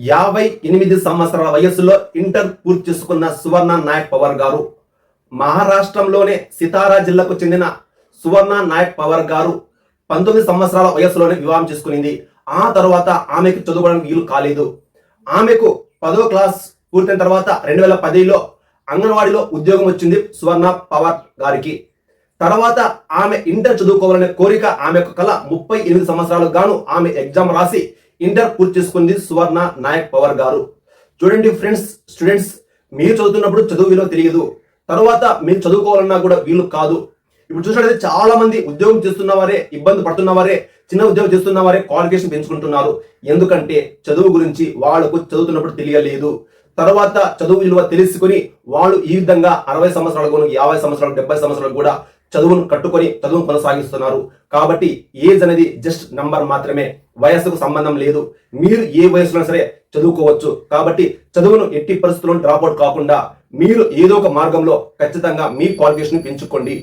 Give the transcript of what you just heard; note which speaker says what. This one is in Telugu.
Speaker 1: యాభై ఎనిమిది సంవత్సరాల వయస్సులో ఇంటర్ పూర్తి చేసుకున్న సువర్ణ నాయక్ పవర్ గారు మహారాష్ట్రంలోనే సితారా జిల్లాకు చెందిన సువర్ణ నాయక్ పవర్ గారు పంతొమ్మిది సంవత్సరాల వయస్సులోనే వివాహం చేసుకునింది. ఆ తర్వాత ఆమెకు చదువుకోవడానికి వీలు కాలేదు. ఆమెకు పదో క్లాస్ పూర్తయిన తర్వాత రెండు వేల పదిలో అంగన్వాడీలో ఉద్యోగం వచ్చింది సువర్ణ పవర్ గారికి. తర్వాత ఆమె ఇంటర్ చదువుకోవాలనే కోరిక ఆమె యొక్క కళ ముప్పై ఎనిమిది సంవత్సరాలకు గాను ఆమె ఎగ్జామ్ రాసి ఇంటర్ పూర్తి చేసుకుంది సువర్ణ నాయక్ పవర్ గారు. చూడండి ఫ్రెండ్స్ స్టూడెంట్స్ మీరు చదువుతున్నప్పుడు చదువు విలువ తెలియదు. తర్వాత మీరు చదువుకోవాలన్నా కూడా వీలు కాదు. ఇప్పుడు చూసినట్లయితే చాలా మంది ఉద్యోగం చేస్తున్న వారే ఇబ్బంది పడుతున్న వారే చిన్న ఉద్యోగం చేస్తున్న వారే క్వాలిఫికేషన్ పెంచుకుంటున్నారు. ఎందుకంటే చదువు గురించి వాళ్ళకు చదువుతున్నప్పుడు తెలియలేదు. తర్వాత చదువు విలువ తెలుసుకుని వాళ్ళు ఈ విధంగా అరవై సంవత్సరాలకు యాభై సంవత్సరాలు డెబ్బై సంవత్సరాలు కూడా చదువును కట్టుకొని చదువును కొనసాగిస్తున్నారు. కాబట్టి ఏజ్ అనేది జస్ట్ నంబర్ మాత్రమే. వయస్సుకు సంబంధం లేదు. మీరు ఏ వయసులో సరే చదువుకోవచ్చు. కాబట్టి చదువును ఎట్టి పరిస్థితుల్లో డ్రాప్అవుట్ కాకుండా మీరు ఏదో ఒక మార్గంలో ఖచ్చితంగా మీ క్వాలిఫికేషన్ పెంచుకోండి.